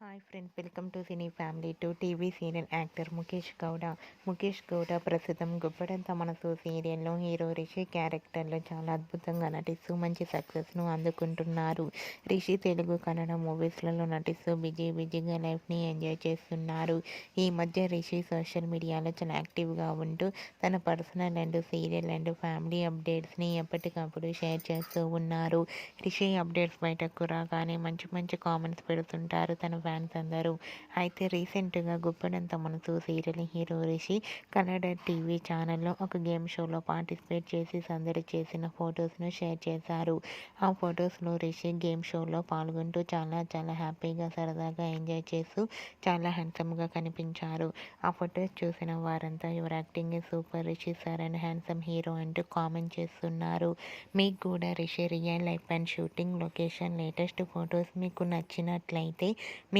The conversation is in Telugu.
Hi friends welcome to cine family two TV serial actor Mukesh Gowda Mukesh Gowda ప్రస్తుతం గుప్పడంత మనసు సీరియల్లో హీరో రిషి క్యారెక్టర్లో చాలా అద్భుతంగా నటిస్తూ మంచి సక్సెస్ను అందుకుంటున్నారు. రిషి తెలుగు కన్నడ మూవీస్లలో నటిస్తూ బిజీ బిజీగా లైఫ్ని ఎంజాయ్ చేస్తున్నారు. ఈ మధ్య రిషి సోషల్ మీడియాలో చాలా యాక్టివ్గా ఉంటూ తన personal and serial and family అప్డేట్స్ని ఎప్పటికప్పుడు షేర్ చేస్తూ ఉన్నారు. రిషి అప్డేట్స్ బయటకు రాగానే మంచి మంచి కామెంట్స్ పెడుతుంటారు. తన ఫ్యాన్స్ అందరూ. అయితే రీసెంట్గా Guppedantha Manasu serial hero Rishi Kannada TV ఛానల్లో ఒక గేమ్ షోలో పార్టిసిపేట్ చేసి సందడి చేసిన ఫొటోస్ను షేర్ చేశారు. ఆ ఫొటోస్లో రిషి గేమ్ షోలో పాల్గొంటూ చాలా చాలా హ్యాపీగా సరదాగా ఎంజాయ్ చేస్తూ చాలా హ్యాండ్సమ్గా కనిపించారు. ఆ ఫొటోస్ చూసిన వారంతా your acting super Rishi sir and handsome hero అంటూ కామెంట్ చేస్తున్నారు. మీకు కూడా Rishi real life and shooting location latest photos మీకు నచ్చినట్లయితే మీ